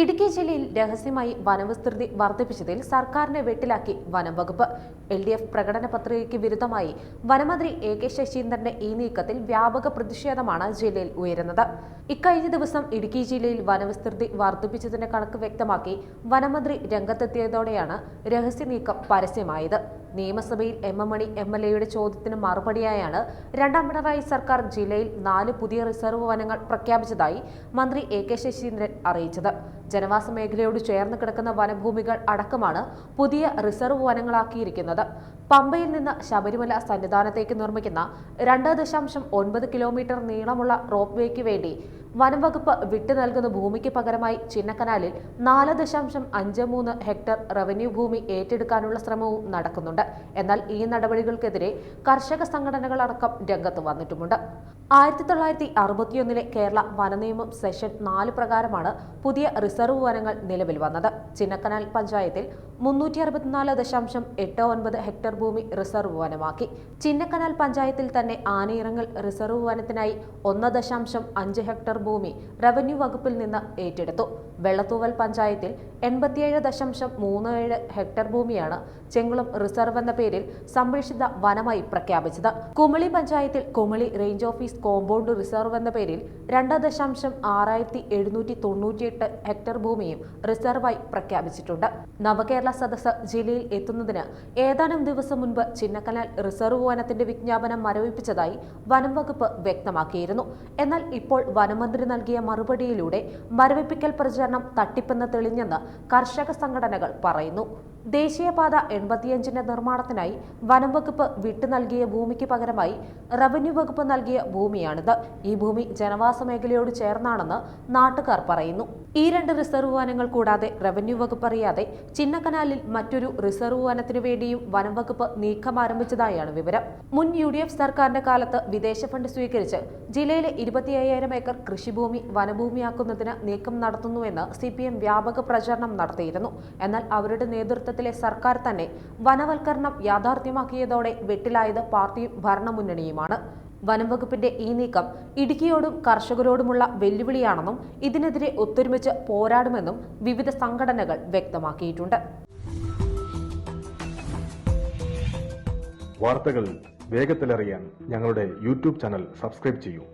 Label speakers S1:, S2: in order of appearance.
S1: ഇടുക്കി ജില്ലയിൽ രഹസ്യമായി വനവിസ്തൃതി വർദ്ധിപ്പിച്ചതിൽ സർക്കാരിനെ വെട്ടിലാക്കി വനം വകുപ്പ് എൽ ഡി എഫ് പ്രകടന പത്രികയ്ക്ക് വിരുദ്ധമായി വനമന്ത്രി എ കെ ശശീന്ദ്രന്റെ ഈ നീക്കത്തിൽ വ്യാപക പ്രതിഷേധമാണ് ജില്ലയിൽ ഉയരുന്നത്. ഇക്കഴിഞ്ഞ ദിവസം ഇടുക്കി ജില്ലയിൽ വനവിസ്തൃതി വർദ്ധിപ്പിച്ചതിന്റെ കണക്ക് വ്യക്തമാക്കി വനമന്ത്രി രംഗത്തെത്തിയതോടെയാണ് രഹസ്യ നീക്കം പരസ്യമായത്. നിയമസഭയിൽ M M Mani M L എയുടെ ചോദ്യത്തിന് മറുപടിയായാണ് രണ്ടാം പിണറായി സർക്കാർ ജില്ലയിൽ നാല് പുതിയ റിസർവ് വനങ്ങൾ പ്രഖ്യാപിച്ചതായി മന്ത്രി എ കെ ശശീന്ദ്രൻ അറിയിച്ചത്. ജനവാസ മേഖലയോട് ചേർന്ന് കിടക്കുന്ന വനഭൂമികൾ അടക്കമാണ് പുതിയ റിസർവ് വനങ്ങളാക്കിയിരിക്കുന്നത്. പമ്പയിൽ നിന്ന് ശബരിമല സന്നിധാനത്തേക്ക് നിർമ്മിക്കുന്ന രണ്ട് ദശാംശം ഒൻപത് കിലോമീറ്റർ നീളമുള്ള റോപ്പ് വേക്ക് വേണ്ടി വനം വകുപ്പ് വിട്ടു നൽകുന്ന ഭൂമിക്ക് പകരമായി ചിന്നക്കനാലിൽ നാല് ദശാംശം അഞ്ച് മൂന്ന് ഹെക്ടർ റവന്യൂ ഭൂമി ഏറ്റെടുക്കാനുള്ള ശ്രമവും നടക്കുന്നുണ്ട്. എന്നാൽ ഈ നടപടികൾക്കെതിരെ കർഷക സംഘടനകളടക്കം രംഗത്ത് വന്നിട്ടുമുണ്ട്. ആയിരത്തി തൊള്ളായിരത്തി അറുപത്തിയൊന്നിലെ കേരള വനനിയമം സെഷൻ നാല് പ്രകാരമാണ് പുതിയ റിസർവ് വനങ്ങൾ നിലവിൽ വന്നത്. ചിന്നക്കനാൽ പഞ്ചായത്തിൽ മുന്നൂറ്റി അറുപത്തിനാല് ദശാംശം എട്ട് ഒൻപത് ഹെക്ടർ ഭൂമി റിസർവ് വനമാക്കി. ചിന്നക്കനാൽ പഞ്ചായത്തിൽ തന്നെ ആനയിറങ്ങൽ റിസർവ് വനത്തിനായി ഒന്ന് ദശാംശം അഞ്ച് ഹെക്ടർ ഭൂമി റവന്യൂ വകുപ്പിൽ നിന്ന് ഏറ്റെടുത്തു. വെള്ളത്തൂവൽ പഞ്ചായത്തിൽ എൺപത്തിയേഴ് ദശാംശം മൂന്ന് ഏഴ് ഹെക്ടർ ഭൂമിയാണ് ചെങ്കുളം റിസർവ് എന്ന പേരിൽ സംരക്ഷിത വനമായി പ്രഖ്യാപിച്ചത്. കുമളി പഞ്ചായത്തിൽ Kumily range office compound reserve എന്ന പേരിൽ രണ്ട് ദശാംശം ആറായിരത്തി എഴുന്നൂറ്റി തൊണ്ണൂറ്റിയെട്ട് ഹെക്ടർ ഭൂമിയും റിസർവായി പ്രഖ്യാപിച്ചിട്ടുണ്ട്. നവകേരള സദസ്സ് ജില്ലയിൽ എത്തുന്നതിന് ഏതാനും ദിവസം മുൻപ് ചിന്നക്കനാൽ റിസർവ് വനത്തിന്റെ വിജ്ഞാപനം മരവിപ്പിച്ചതായി വനം വകുപ്പ് വ്യക്തമാക്കിയിരുന്നു. എന്നാൽ ഇപ്പോൾ വനമന്ത്രി നൽകിയ മറുപടിയിലൂടെ മരവിപ്പിക്കൽ പ്രചരണം തട്ടിപ്പെന്ന് തെളിഞ്ഞെന്ന് കർഷക സംഘടനകൾ പറയുന്നു ദേശീയപാത എൺപത്തിയഞ്ചിന്റെ നിർമ്മാണത്തിനായി വനം വകുപ്പ് വിട്ടു നൽകിയ ഭൂമിക്ക് പകരമായി റവന്യൂ വകുപ്പ് നൽകിയ ഭൂമിയാണിത്. ഈ ഭൂമി ജനവാസ മേഖലയോട് ചേർന്നാണെന്ന് നാട്ടുകാർ പറയുന്നു. ഈ രണ്ട് റിസർവ് വനങ്ങൾ കൂടാതെ റവന്യൂ വകുപ്പ് അറിയാതെ ചിന്നക്കനാലിൽ മറ്റൊരു റിസർവ് വനത്തിനു വേണ്ടിയും വനം വകുപ്പ് നീക്കം ആരംഭിച്ചതായാണ് വിവരം. മുൻ യു ഡി എഫ് സർക്കാരിന്റെ കാലത്ത് വിദേശ ഫണ്ട് സ്വീകരിച്ച് ജില്ലയിലെ ഇരുപത്തി അയ്യായിരം ഏക്കർ കൃഷിഭൂമി വനഭൂമിയാക്കുന്നതിന് നീക്കം നടത്തുന്നുവെന്ന് സി വ്യാപക പ്രചരണം നടത്തിയിരുന്നു. എന്നാൽ അവരുടെ നേതൃത്വത്തിലെ സർക്കാർ തന്നെ വനവൽക്കരണം യാഥാർത്ഥ്യമാക്കിയതോടെ വെട്ടിലായത് പാർട്ടിയും ഭരണമുന്നണിയുമാണ്. വനം വകുപ്പിന്റെ ഈ നീക്കം ഇടുക്കിയോടും കർഷകരോടുമുള്ള വെല്ലുവിളിയാണെന്നും ഇതിനെതിരെ ഒത്തൊരുമിച്ച് പോരാടുമെന്നും വിവിധ സംഘടനകൾ വ്യക്തമാക്കിയിട്ടുണ്ട്.
S2: വാർത്തകൾ വേഗത്തിലറിയാൻ ഞങ്ങളുടെ യൂട്യൂബ് ചാനൽ സബ്സ്ക്രൈബ് ചെയ്യൂ.